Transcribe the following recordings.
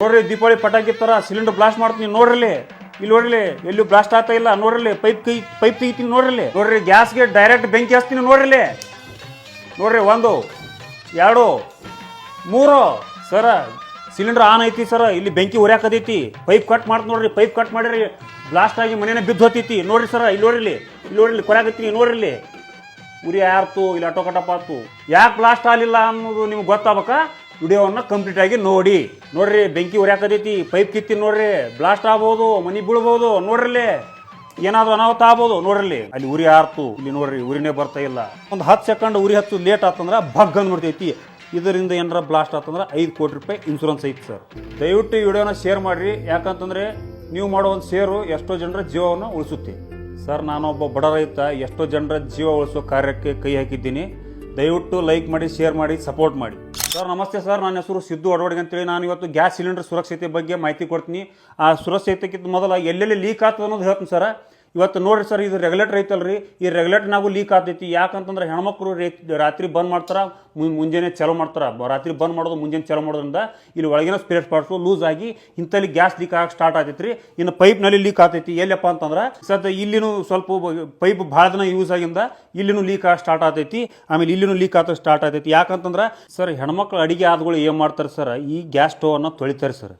ನೋಡ್ರಿ, ದೀಪಾವಳಿ ಪಟಾಕಿ ತರ ಸಿಲಿಂಡರ್ ಬ್ಲಾಸ್ಟ್ ಮಾಡ್ತೀನಿ ನೋಡ್ರಿ ಇಲ್ಲಿ ನೋಡ್ರಿ ಎಲ್ಲೂ ಬ್ಲಾಸ್ಟ್ ಆಗ್ತಾ ಇಲ್ಲ ನೋಡ್ರಿ ಪೈಪ್ ಕೈ ಪೈಪ್ ತೆಗಿತೀನಿ ನೋಡ್ರಿ ನೋಡ್ರಿ ಗ್ಯಾಸ್ಗೆ ಡೈರೆಕ್ಟ್ ಬೆಂಕಿ ಹಚ್ತೀನಿ ನೋಡ್ರಿ ನೋಡ್ರಿ, ಒಂದು, ಎರಡು, ಮೂರು. ಸರ ಸಿಲಿಂಡರ್ ಆನ್ ಐತಿ, ಸರ. ಇಲ್ಲಿ ಬೆಂಕಿ ಉರ್ಯಾಕತೈತಿ. ಪೈಪ್ ಕಟ್ ಮಾಡ್ತ ನೋಡ್ರಿ ಪೈಪ್ ಕಟ್ ಮಾಡಿರಿ ಬ್ಲಾಸ್ಟ್ ಆಗಿ ಮನೇನೆ ಬಿದ್ದು ಹೋತೈತಿ ನೋಡ್ರಿ, ಸರ, ಇಲ್ಲಿ ನೋಡ್ರಿ ಇಲ್ಲಿ ನೋಡ್ರಿ ಕೊರಾಕತ್ತೀನಿ ನೋಡ್ರಿ ಉರಿ ಯಾರ್ತು ಇಲ್ಲಿ ಆಟೋ ಕಟಪ್ ಆತು. ಯಾಕೆ ಬ್ಲಾಸ್ಟ್ ಆಗಲಿಲ್ಲ ಅನ್ನೋದು ನಿಮ್ಗೆ ಗೊತ್ತಾಗಬೇಕಾ? ವಿಡಿಯೋವನ್ನು ಕಂಪ್ಲೀಟ್ ಆಗಿ ನೋಡಿ. ನೋಡ್ರಿ, ಬೆಂಕಿ ಉರ್ಯಾಕತೈತಿ ಪೈಪ್ ಕಿತ್ತಿ ನೋಡ್ರಿ ಬ್ಲಾಸ್ಟ್ ಆಗ್ಬೋದು, ಮನಿ ಬೀಳ್ಬೋದು, ನೋಡ್ರಲ್ಲಿ. ಏನಾದ್ರು ಅನಾಹುತ ಆಗ್ಬೋದು, ನೋಡ್ರಲ್ಲಿ. ಅಲ್ಲಿ ಉರಿ ಆರ್ತು, ಇಲ್ಲಿ ನೋಡ್ರಿ, ಉರಿನೇ ಬರ್ತಾ ಇಲ್ಲ. ಒಂದು ಹತ್ತು ಸೆಕೆಂಡ್ ಉರಿ ಹತ್ತು ಲೇಟ್ ಆತಂದ್ರೆ ಬಗ್ ಅಂದ್ಬಿಡ್ತೈತಿ. ಇದರಿಂದ ಏನಾರ ಬ್ಲಾಸ್ಟ್ ಆತಂದ್ರೆ ಐದು ಕೋಟಿ ರೂಪಾಯಿ ಇನ್ಶೂರೆನ್ಸ್ ಐತಿ ಸರ್. ದಯವಿಟ್ಟು ಈ ವಿಡಿಯೋನ ಶೇರ್ ಮಾಡಿರಿ. ಯಾಕಂತಂದ್ರೆ ನೀವು ಮಾಡೋ ಒಂದು ಶೇರು ಎಷ್ಟೋ ಜನರ ಜೀವವನ್ನು ಉಳಿಸುತ್ತೆ. ಸರ್, ನಾನೊಬ್ಬ ಬಡ ರೈತ, ಎಷ್ಟೋ ಜನರ ಜೀವ ಉಳಿಸೋ ಕಾರ್ಯಕ್ಕೆ ಕೈ ಹಾಕಿದ್ದೀನಿ. ದಯವಿಟ್ಟು ಲೈಕ್ ಮಾಡಿ ಶೇರ್ ಮಾಡಿ ಸಪೋರ್ಟ್ ಮಾಡಿ. ಸರ್, ನಮಸ್ತೆ ಸರ್. ನನ್ನ ಹೆಸರು ಸಿದ್ದು ಅಡವಡಿಗೆ ಅಂತೇಳಿ. ನಾನು ಇವತ್ತು ಗ್ಯಾಸ್ ಸಿಲಿಂಡರ್ ಸುರಕ್ಷತೆ ಬಗ್ಗೆ ಮಾಹಿತಿ ಕೊಡ್ತೀನಿ. ಆ ಸುರಕ್ಷತೆಗಿಂತ ಮೊದಲ ಎಲ್ಲೆಲ್ಲಿ ಲೀಕ್ ಆಗ್ತದೆ ಅನ್ನೋದು ಹೇಳ್ತೀನಿ ಸರ್. ಇವತ್ತು ನೋಡ್ರಿ ಸರ್, ಇದು ರೆಗ್ಯುಲೇಟರ್ ಐತಲ್ರಿ ಈ ರೆಗ್ಯುಲೇಟರ್ನಾಗೂ ಲೀಕ್ ಆಗ್ತೈತಿ. ಯಾಕಂತಂದ್ರೆ ಹೆಣ್ಮಕ್ಳು ರೇ, ರಾತ್ರಿ ಬಂದ್ ಮಾಡ್ತಾರೆ ಮುಂಜಾನೆ ಚಲೋ ಮಾಡ್ತಾರೆ. ರಾತ್ರಿ ಬಂದ್ ಮಾಡೋದು ಮುಂಜಾನೆ ಚಲೋ ಮಾಡೋದ್ರಿಂದ ಇಲ್ಲಿ ಒಳಗಿನ ಸ್ಪಿರಿಟ್ ಪಾರ್ಟ್ಸು ಲೂಸ್ ಆಗಿ ಇಂಥಲ್ಲಿ ಗ್ಯಾಸ್ ಲೀಕ್ ಆಗಕ್ಕೆ ಸ್ಟಾರ್ಟ್ ಆಗೈತ್ರಿ ಇನ್ನು ಪೈಪ್ನಲ್ಲಿ ಲೀಕ್ ಆಗ್ತೈತಿ. ಎಲ್ಲಪ್ಪ ಅಂತಂದ್ರೆ, ಸದ್ಯ ಇಲ್ಲಿನೂ ಸ್ವಲ್ಪ ಪೈಪ್ ಭಾಳ ದಿನ ಯೂಸ್ ಆಗಿಂದ ಇಲ್ಲಿನೂ ಲೀಕ್ ಆಗ ಸ್ಟಾರ್ಟ್ ಆಗ್ತೈತಿ. ಆಮೇಲೆ ಇಲ್ಲಿನೂ ಲೀಕ್ ಆಗ ಸ್ಟಾರ್ಟ್ ಆಗ್ತೈತಿ. ಯಾಕಂತಂದ್ರೆ, ಸರ್, ಹೆಣ್ಮಕ್ಳು ಅಡಿಗೆ ಆದ್ಗಳು ಏನು ಮಾಡ್ತಾರೆ ಸರ್, ಈ ಗ್ಯಾಸ್ ಸ್ಟೋವನ್ನು ತೊಳಿತಾರೆ ಸರ್.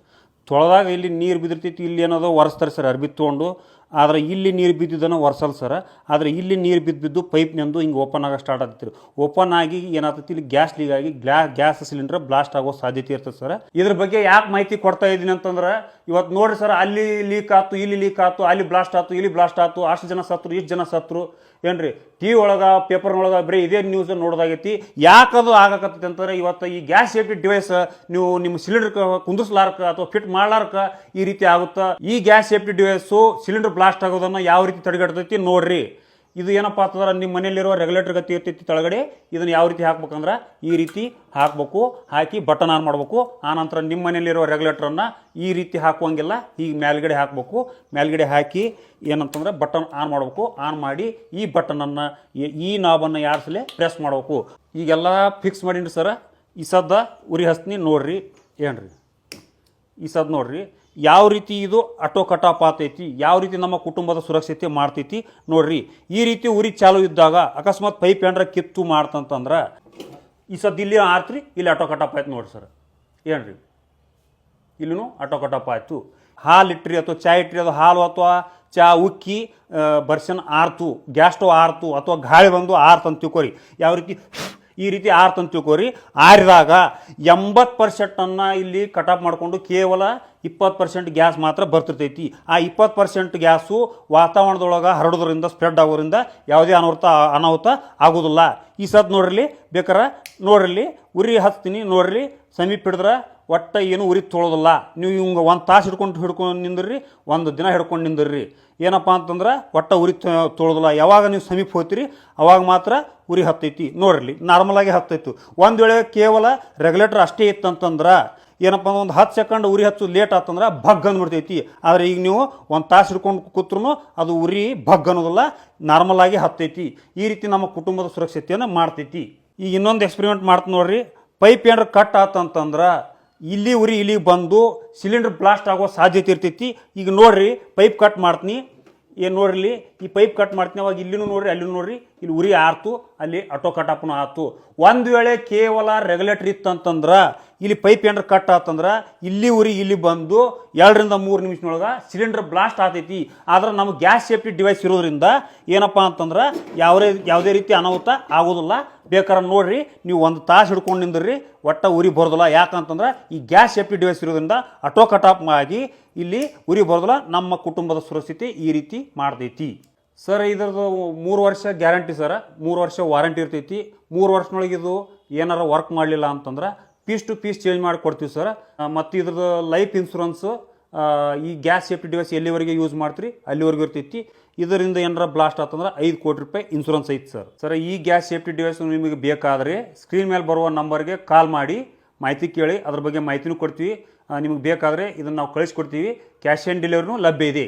ತೊಳೆದಾಗ ಇಲ್ಲಿ ನೀರು ಬಿದ್ದಿರ್ತೈತಿ, ಇಲ್ಲಿ ಏನೋ ಒರೆಸ್ತಾರೆ ಸರ್, ಅರ್ಬಿ ತೊಗೊಂಡು. ಆದರೆ ಇಲ್ಲಿ ನೀರು ಬಿದ್ದಿದ್ದನ್ನು ಒರೆಸಲ್ಲ ಸರ್ ಆದರೆ ಇಲ್ಲಿ ನೀರು ಬಿದ್ದು ಬಿದ್ದು ಪೈಪ್ನಿಂದು ಹಿಂಗೆ ಓಪನ್ ಆಗೋ ಸ್ಟಾರ್ಟ್ ಆಗ್ತಿರು ಓಪನ್ ಆಗಿ ಏನಾಗ್ತೈತಿ ಇಲ್ಲಿ ಗ್ಯಾಸ್ ಲೀಕ್ ಆಗಿ ಗ್ಲಾ ಗ್ಯಾಸ್ ಸಿಲಿಂಡರ್ ಬ್ಲಾಸ್ಟ್ ಆಗೋ ಸಾಧ್ಯತೆ ಇರ್ತದೆ ಸರ್ ಇದ್ರ ಬಗ್ಗೆ ಯಾಕೆ ಮಾಹಿತಿ ಕೊಡ್ತಾ ಇದ್ದೀನಿ ಅಂತಂದ್ರೆ ಇವತ್ತು ನೋಡ್ರಿ ಸರ್ ಅಲ್ಲಿ ಲೀಕ್ ಆಯ್ತು, ಇಲ್ಲಿ ಲೀಕ್ ಆಯ್ತು, ಅಲ್ಲಿ ಬ್ಲಾಸ್ಟ್ ಆಯ್ತು, ಇಲ್ಲಿ ಬ್ಲಾಸ್ಟ್ ಆಯ್ತು, ಅಷ್ಟು ಜನ ಸತ್ರು, ಇಷ್ಟು ಜನ ಸತ್ರು. ಏನ್ರಿ? ಟಿ ವಿ ಒಳಗೆ ಪೇಪರ್ನೊಳಗೆ ಬರೀ ಇದೇ ನ್ಯೂಸ್ ನೋಡೋದಾಗೈತಿ. ಯಾಕದು ಆಗಕತ್ತೈತಿ ಅಂತಂದ್ರೆ, ಇವತ್ತು ಈ ಗ್ಯಾಸ್ ಸೇಫ್ಟಿ ಡಿವೈಸ್ ನೀವು ನಿಮ್ಮ ಸಿಲಿಂಡರ್ ಕುಂದಿಸ್ಲಾರ್ಕ ಅಥವಾ ಫಿಟ್ ಮಾಡ್ಲಾರ್ಕ ಈ ರೀತಿ ಆಗುತ್ತಾ? ಈ gas safety device cylinder blast ಆಗೋದನ್ನು ಯಾವ ರೀತಿ ತಡೆಗಟ್ಟತೈತಿ ನೋಡ್ರಿ. ಇದು ಏನಪ್ಪ ಅಂತಂದ್ರೆ ನಿಮ್ಮ ಮನೆಯಲ್ಲಿರುವ ರೆಗ್ಯುಲೇಟರ್ ಗತಿ ಇರ್ತೈತಿ ಕೆಳಗಡೆ ಇದನ್ನು ಯಾವ ರೀತಿ ಹಾಕ್ಬೇಕಂದ್ರೆ ಈ ರೀತಿ ಹಾಕಬೇಕು, ಹಾಕಿ ಬಟನ್ ಆನ್ ಮಾಡಬೇಕು. ಆನಂತರ ನಿಮ್ಮ ಮನೆಯಲ್ಲಿರೋ ರೆಗ್ಯುಲೇಟರನ್ನು ಈ ರೀತಿ ಹಾಕುವಂಗಿಲ್ಲ ಈಗ ಮೇಲ್ಗಡೆ ಹಾಕಬೇಕು. ಮೇಲ್ಗಡೆ ಹಾಕಿ ಏನಂತಂದ್ರೆ ಬಟನ್ ಆನ್ ಮಾಡಬೇಕು. ಆನ್ ಮಾಡಿ ಈ ಬಟನನ್ನು ಈ ನಾಬನ್ನು ಯಾರಿಸಲೇ ಪ್ರೆಸ್ ಮಾಡಬೇಕು. ಈಗೆಲ್ಲ ಫಿಕ್ಸ್ ಮಾಡೀನಿ ಸರ್ ಈ ಸದ್ದ ಉರಿ ಹಸ್ತೀನಿ ನೋಡ್ರಿ, ಏನ್ರಿ? ಈ ಸದ್ ನೋಡ್ರಿ. ಯಾವ ರೀತಿ ಇದು ಅಟೋ ಕಟಾಪ್ ಆತೈತಿ ಯಾವ ರೀತಿ ನಮ್ಮ ಕುಟುಂಬದ ಸುರಕ್ಷತೆ ಮಾಡ್ತೈತಿ ನೋಡ್ರಿ. ಈ ರೀತಿ ಉರಿ ಚಾಲು ಇದ್ದಾಗ ಅಕಸ್ಮಾತ್ ಪೈಪ್ ಏನಾರ ಕಿತ್ತು ಮಾಡ್ತಂತಂದ್ರೆ ಈ ಸದ್ ಇಲ್ಲಿ ಆರ್ತ್ರಿ ಇಲ್ಲಿ ಆಟೋ ಕಟಾಪ್ ಆಯ್ತು ನೋಡ್ರಿ ಸರ್. ಏನ್ರಿ? ಇಲ್ಲೂ ಆಟೋ ಕಟಾಪ್ ಆಯಿತು. ಹಾಲು ಇಟ್ರಿ ಅಥವಾ ಚಾಯ್ ಇಟ್ರಿ, ಅದು ಹಾಲು ಅಥವಾ ಚಾ ಉಕ್ಕಿ ಬರ್ಸನ್ ಆರ್ತು ಗ್ಯಾಸ್ ಸ್ಟವ್ ಆರ್ತು ಅಥವಾ ಗಾಳಿ ಬಂದು ಆರ್ತಂತ ತಿಳ್ಕೊರಿ. ಯಾವ ರೀತಿ ಈ ರೀತಿ ಆರ್ತು ಅಂತ ತಿಳ್ಕೊರಿ ಆರಿದಾಗ ಎಂಬತ್ತು ಪರ್ಸೆಂಟನ್ನು ಇಲ್ಲಿ ಕಟಾಪ್ ಮಾಡಿಕೊಂಡು ಕೇವಲ ಇಪ್ಪತ್ತು ಪರ್ಸೆಂಟ್ ಗ್ಯಾಸ್ ಮಾತ್ರ ಬರ್ತಿರ್ತೈತಿ. ಆ ಇಪ್ಪತ್ತು ಪರ್ಸೆಂಟ್ ಗ್ಯಾಸು ವಾತಾವರಣದೊಳಗೆ ಹರಡೋದ್ರಿಂದ ಸ್ಪ್ರೆಡ್ ಆಗೋದ್ರಿಂದ ಯಾವುದೇ ಅನಾಹುತ ಅನಾಹುತ ಆಗೋದಿಲ್ಲ. ಈ ಸದ್ ನೋಡ್ರಿ ಬೇಕಾರೆ ನೋಡ್ರಿ ಉರಿ ಹಚ್ತೀನಿ ನೋಡ್ರಿ, ಸಮೀಪ ಹಿಡಿದ್ರೆ ಒಟ್ಟ ಏನು ಉರಿ ತೊಳೋದಿಲ್ಲ. ನೀವು ಇವಂಗೆ ಒಂದು ತಾಸು ಹಿಡ್ಕೊಂಡು ಹಿಡ್ಕೊಂಡು ನಿಂದ್ರಿ, ಒಂದು ದಿನ ಹಿಡ್ಕೊಂಡು ನಿಂದ್ರಿ. ಏನಪ್ಪ ಅಂತಂದ್ರೆ ಒಟ್ಟ ಉರಿ ತೊಳೋದಿಲ್ಲ. ಯಾವಾಗ ನೀವು ಸಮೀಪ ಹೋಗ್ತೀರಿ, ಅವಾಗ ಮಾತ್ರ ಉರಿ ಹತ್ತೈತಿ. ನೋಡ್ರಿ ನಾರ್ಮಲಾಗಿ ಹತ್ತೈತು. ಒಂದು ವೇಳೆ ಕೇವಲ ರೆಗ್ಯುಲೇಟರ್ ಅಷ್ಟೇ ಇತ್ತಂತಂದ್ರೆ, ಏನಪ್ಪ ಅಂದ್ರೆ ಒಂದು ಹತ್ತು ಸೆಕೆಂಡ್ ಉರಿ ಹಚ್ಚು ಲೇಟ್ ಆತಂದ್ರೆ ಭಗ್ ಅಂದ್ಬಿಡ್ತೈತಿ. ಆದರೆ ಈಗ ನೀವು ಒಂದು ತಾಸು ಹಿಡ್ಕೊಂಡು ಕೂತ್ರು ಅದು ಉರಿ ಭಗ್ ಅನ್ನೋದಿಲ್ಲ ನಾರ್ಮಲಾಗಿ ಹತ್ತೈತಿ. ಈ ರೀತಿ ನಮ್ಮ ಕುಟುಂಬದ ಸುರಕ್ಷತೆಯನ್ನು ಮಾಡ್ತೈತಿ. ಈಗ ಇನ್ನೊಂದು ಎಕ್ಸ್ಪೆರಿಮೆಂಟ್ ಮಾಡ್ತೀನಿ ನೋಡ್ರಿ. ಪೈಪ್ ಏನಾರು ಕಟ್ ಆತಂತಂದ್ರೆ ಇಲ್ಲಿ ಉರಿ ಇಲ್ಲಿಗೆ ಬಂದು ಸಿಲಿಂಡರ್ ಬ್ಲಾಸ್ಟ್ ಆಗೋ ಸಾಧ್ಯತೆ ಇರ್ತೈತಿ. ಈಗ ನೋಡ್ರಿ ಪೈಪ್ ಕಟ್ ಮಾಡ್ತೀನಿ. ಏನು ನೋಡ್ರಿ, ಈ ಪೈಪ್ ಕಟ್ ಮಾಡ್ತೀನಿ. ಅವಾಗ ಇಲ್ಲಿನೂ ನೋಡ್ರಿ, ಅಲ್ಲಿನೂ ನೋಡ್ರಿ. ಇಲ್ಲಿ ಉರಿ ಆರ್ತು, ಅಲ್ಲಿ ಆಟೋ ಕಟಾಪನು ಆತು. ಒಂದು ವೇಳೆ ಕೇವಲ ರೆಗ್ಯುಲೇಟರ್ ಇತ್ತಂತಂದ್ರೆ ಇಲ್ಲಿ ಪೈಪ್ ಏನಾರ ಕಟ್ ಆತಂದ್ರೆ ಇಲ್ಲಿ ಉರಿ ಇಲ್ಲಿ ಬಂದು ಎರಡರಿಂದ ಮೂರು ನಿಮಿಷನೊಳಗೆ ಸಿಲಿಂಡರ್ ಬ್ಲಾಸ್ಟ್ ಆತೈತಿ. ಆದ್ರೆ ನಮ್ಮ ಗ್ಯಾಸ್ ಸೇಫ್ಟಿ ಡಿವೈಸ್ ಇರೋದ್ರಿಂದ ಏನಪ್ಪ ಅಂತಂದ್ರೆ ಯಾವುದೇ ಯಾವುದೇ ರೀತಿ ಅನಾಹುತ ಆಗೋದಿಲ್ಲ. ಬೇಕಾದ್ರೆ ನೋಡ್ರಿ, ನೀವು ಒಂದು ತಾಸು ಹಿಡ್ಕೊಂಡು ನಿಂದ್ರಿ, ಒಟ್ಟ ಉರಿ ಬರೋದಿಲ್ಲ. ಯಾಕಂತಂದ್ರೆ ಈ ಗ್ಯಾಸ್ ಸೇಫ್ಟಿ ಡಿವೈಸ್ ಇರೋದ್ರಿಂದ ಆಟೋ ಕಟಾಪ್ ಆಗಿ ಇಲ್ಲಿ ಉರಿ ಬರೋದಿಲ್ಲ, ನಮ್ಮ ಕುಟುಂಬದ ಸುರಕ್ಷತೆ ಈ ರೀತಿ ಮಾಡ್ತೈತಿ. ಸರ್, ಇದ್ರದ್ದು ಮೂರು ವರ್ಷ ಗ್ಯಾರಂಟಿ ಸರ್. ಮೂರು ವರ್ಷ ವಾರಂಟಿ ಇರ್ತೈತಿ. ಮೂರು ವರ್ಷನೊಳಗಿದು ಏನಾರ ವರ್ಕ್ ಮಾಡಲಿಲ್ಲ ಅಂತಂದ್ರೆ ಪೀಸ್ ಟು ಪೀಸ್ ಚೇಂಜ್ ಮಾಡಿ ಕೊಡ್ತೀವಿ ಸರ್ ಮತ್ತು ಇದ್ರದ್ದು ಲೈಫ್ ಇನ್ಶೂರೆನ್ಸು ಈ ಗ್ಯಾಸ್ ಸೇಫ್ಟಿ ಡಿವೈಸ್ ಎಲ್ಲಿವರೆಗೆ ಯೂಸ್ ಮಾಡ್ತೀರಿ? ಅಲ್ಲಿವರೆಗೂ ಇರ್ತೈತಿ. ಇದರಿಂದ ಏನಾರ ಬ್ಲಾಸ್ಟ್ ಆತಂದ್ರೆ ಐದು ಕೋಟಿ ರೂಪಾಯಿ ಇನ್ಶೂರೆನ್ಸ್ ಐತಿ ಸರ್ ಸರ್ ಈ ಗ್ಯಾಸ್ ಸೇಫ್ಟಿ ಡಿವೈಸ್ ನಿಮಗೆ ಬೇಕಾದರೆ ಸ್ಕ್ರೀನ್ ಮೇಲೆ ಬರುವ ನಂಬರ್ಗೆ ಕಾಲ್ ಮಾಡಿ, ಮಾಹಿತಿ ಕೇಳಿ, ಅದ್ರ ಬಗ್ಗೆ ಮಾಹಿತಿನೂ ಕೊಡ್ತೀವಿ. ನಿಮಗೆ ಬೇಕಾದರೆ ಇದನ್ನು ನಾವು ಕಳಿಸ್ಕೊಡ್ತೀವಿ ಕ್ಯಾಶ್ ಆನ್ ಡೆಲಿವರಿನೂ ಲಭ್ಯ ಇದೆ.